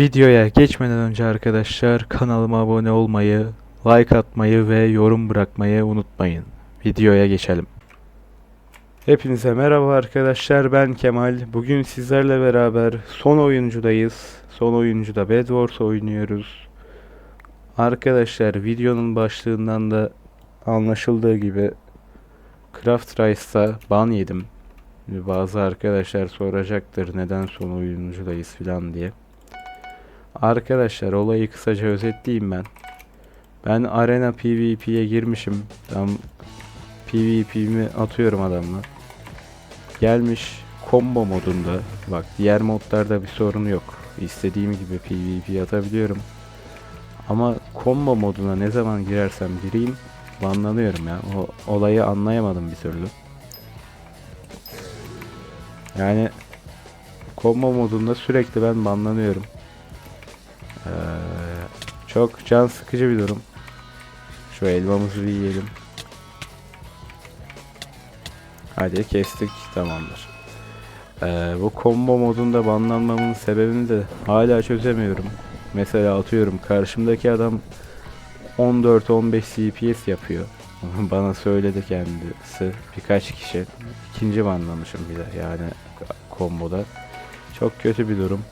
Videoya geçmeden önce arkadaşlar kanalıma abone olmayı, like atmayı ve yorum bırakmayı unutmayın. Videoya geçelim. Hepinize merhaba arkadaşlar ben Kemal. Bugün sizlerle beraber son oyuncudayız. Son oyuncuda Bed Wars oynuyoruz. Arkadaşlar videonun başlığından da anlaşıldığı gibi Craft Rice'da ban yedim. Bazı arkadaşlar soracaktır neden son oyuncudayız filan diye. Arkadaşlar olayı kısaca özetleyeyim ben. Ben arena PvP'ye girmişim. Tam PvP'mi atıyorum adamla. Gelmiş combo modunda. Bak diğer modlarda bir sorun yok. İstediğim gibi PvP atabiliyorum. Ama combo moduna ne zaman girersem gireyim banlanıyorum ya. O olayı anlayamadım bir türlü. Yani combo modunda sürekli ben banlanıyorum. Çok can sıkıcı bir durum. Şu elmamızı bir yiyelim. Hadi kestik tamamdır. Ee, bu combo modunda banlanmamın sebebini de hala çözemiyorum. Mesela atıyorum karşımdaki adam 14-15 CPS yapıyor. Bana söyledi kendisi birkaç kişi. İkinci banlamışım bir de yani komboda. Çok kötü bir durum.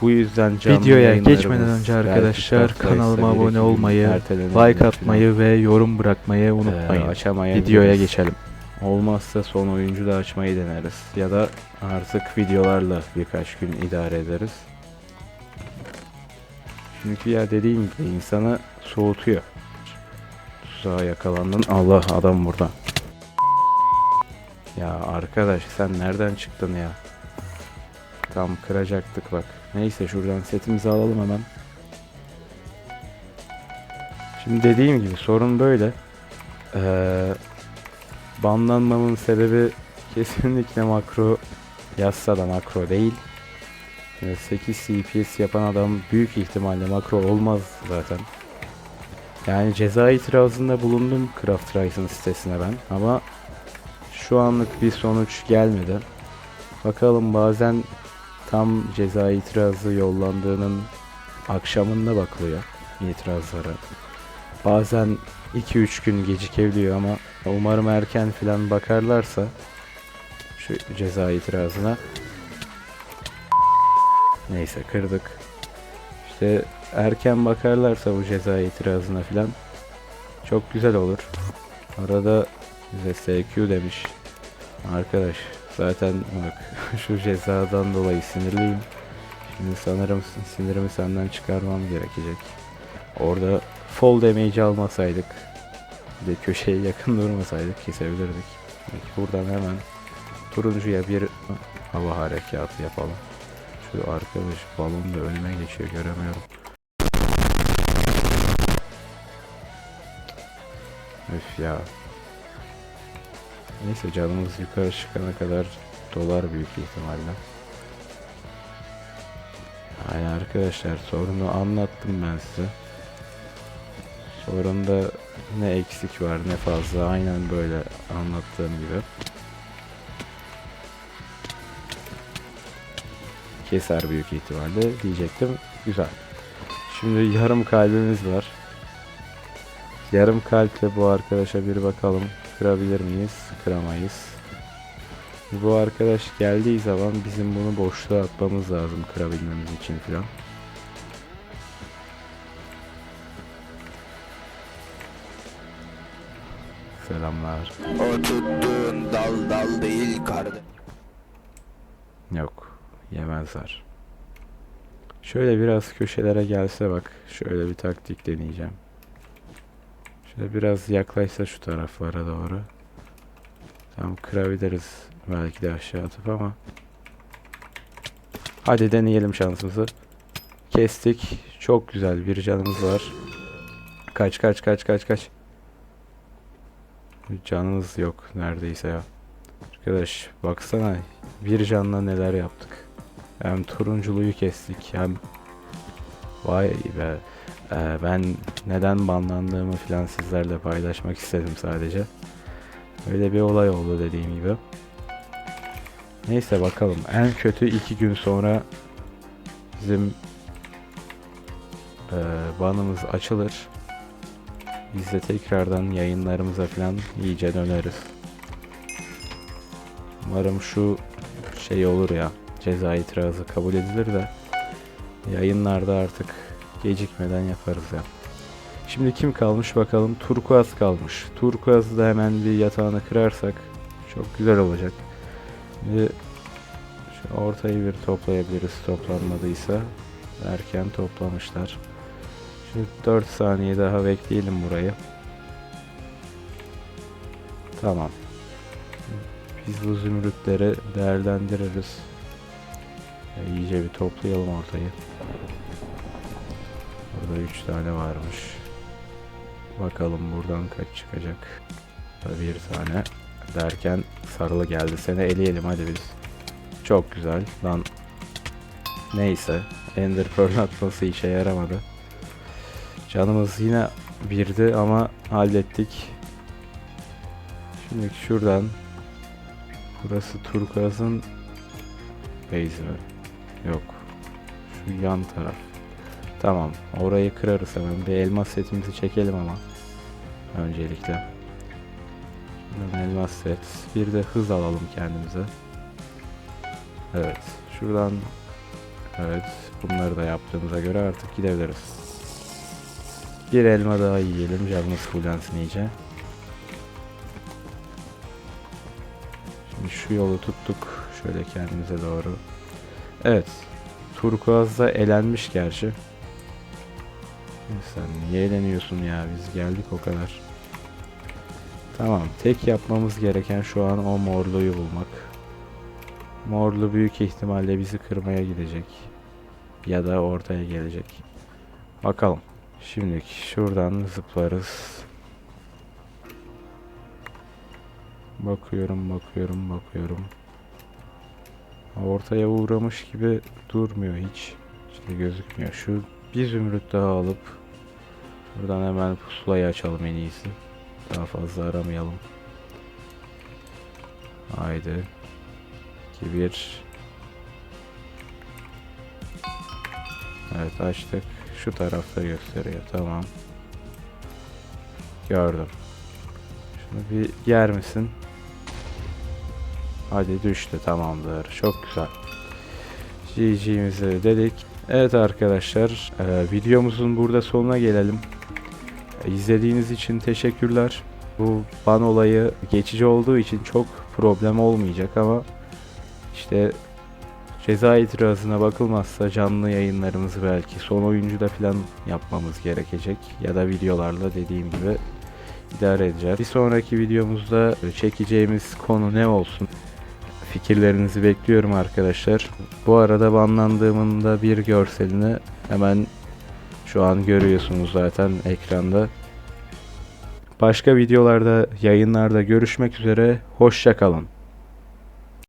Bu yüzden canlı Videoya geçmeden önce arkadaşlar kanalıma abone olmayı, like atmayı ve yorum bırakmayı unutmayın. Ee. Videoya geçelim. Olmazsa son oyuncu da açmayı deneriz. Ya da artık videolarla birkaç gün idare ederiz. Çünkü ya dediğim gibi insanı soğutuyor. Tuzağa yakalandın. Allah adam burada. Ya arkadaş sen nereden çıktın ya? Tam kıracaktık bak. Neyse şuradan setimizi alalım hemen. Şimdi dediğim gibi sorun böyle. Ee, banlanmamın sebebi kesinlikle makro yazsa da makro değil. Ee, 8 CPS yapan adam büyük ihtimalle makro olmaz zaten. Yani ceza itirazında bulundum Craft Rice'ın sitesine ben ama şu anlık bir sonuç gelmedi. Bakalım bazen tam ceza itirazı yollandığının akşamında bakılıyor itirazlara. Bazen 2-3 gün gecikebiliyor ama umarım erken filan bakarlarsa şu ceza itirazına neyse kırdık. İşte erken bakarlarsa bu ceza itirazına filan çok güzel olur. Arada bize SQ demiş. Arkadaş zaten bak şu cezadan dolayı sinirliyim. Şimdi sanırım sinirimi senden çıkarmam gerekecek. Orada fall damage almasaydık bir de köşeye yakın durmasaydık kesebilirdik. Peki buradan hemen turuncuya bir hava harekatı yapalım. Şu arkadaş balon da önüme geçiyor göremiyorum. Öf ya. Neyse canımız yukarı çıkana kadar dolar büyük ihtimalle. Yani arkadaşlar sorunu anlattım ben size. Sorunda ne eksik var ne fazla aynen böyle anlattığım gibi. Keser büyük ihtimalle diyecektim. Güzel. Şimdi yarım kalbimiz var. Yarım kalple bu arkadaşa bir bakalım. Kırabilir miyiz? Kıramayız. Bu arkadaş geldiği zaman bizim bunu boşluğa atmamız lazım kırabilmemiz için filan. Selamlar. O tuttuğun dal dal değil kardeş. Yok. Yemezler. Şöyle biraz köşelere gelse bak. Şöyle bir taktik deneyeceğim. Şöyle biraz yaklaşsa şu taraflara doğru. Tam kırabiliriz. Belki de aşağı atıp ama. Hadi deneyelim şansımızı. Kestik. Çok güzel bir canımız var. Kaç kaç kaç kaç kaç. Canımız yok neredeyse ya. Arkadaş baksana bir canla neler yaptık. Hem turunculuyu kestik hem vay be Ee, ben neden banlandığımı falan sizlerle paylaşmak istedim sadece. Öyle bir olay oldu dediğim gibi. Neyse bakalım en kötü iki gün sonra bizim e, banımız açılır. Biz de tekrardan yayınlarımıza falan iyice döneriz. Umarım şu şey olur ya ceza itirazı kabul edilir de yayınlarda artık gecikmeden yaparız ya. Şimdi kim kalmış bakalım. Turkuaz kalmış. Turkuaz'ı da hemen bir yatağını kırarsak çok güzel olacak. Şimdi ortayı bir toplayabiliriz toplanmadıysa. Erken toplamışlar. Şu 4 saniye daha bekleyelim burayı. Tamam. Biz bu zümrütleri değerlendiririz. İyice bir toplayalım ortayı. Burada 3 tane varmış. Bakalım buradan kaç çıkacak. Bir tane derken sarılı geldi. Seni eleyelim hadi biz. Çok güzel. Lan neyse. Ender Pearl atması işe yaramadı. Canımız yine birdi ama hallettik. Şimdi şuradan Burası Turkuaz'ın base'i? Yok. Şu yan taraf. Tamam. Orayı kırarız hemen. Bir elmas setimizi çekelim ama. Öncelikle. Elmas set. Bir de hız alalım kendimize. Evet. Şuradan Evet. Bunları da yaptığımıza göre artık gidebiliriz. Bir elma daha yiyelim. Canımız fullansın iyice. Şimdi şu yolu tuttuk. Şöyle kendimize doğru. Evet. Turkuaz da elenmiş gerçi. Sen niye eleniyorsun ya? Biz geldik o kadar. Tamam. Tek yapmamız gereken şu an o morluyu bulmak. Morlu büyük ihtimalle bizi kırmaya gidecek. Ya da ortaya gelecek. Bakalım. Şimdi şuradan zıplarız. Bakıyorum, bakıyorum, bakıyorum. Ortaya uğramış gibi durmuyor hiç. İşte gözükmüyor. Şu bir zümrüt daha alıp buradan hemen pusulayı açalım en iyisi. Daha fazla aramayalım. Haydi. 2 1 Evet açtık. Şu tarafta gösteriyor. Tamam. Gördüm. Şunu bir yer misin? Hadi düştü tamamdır. Çok güzel. GG'mizi dedik. Evet arkadaşlar e, videomuzun burada sonuna gelelim. İzlediğiniz için teşekkürler. Bu ban olayı geçici olduğu için çok problem olmayacak ama işte ceza itirazına bakılmazsa canlı yayınlarımızı belki son oyuncuda falan yapmamız gerekecek ya da videolarla dediğim gibi idare edeceğiz. Bir sonraki videomuzda çekeceğimiz konu ne olsun? Fikirlerinizi bekliyorum arkadaşlar. Bu arada banlandığımın da bir görselini hemen şu an görüyorsunuz zaten ekranda. Başka videolarda, yayınlarda görüşmek üzere. Hoşça kalın.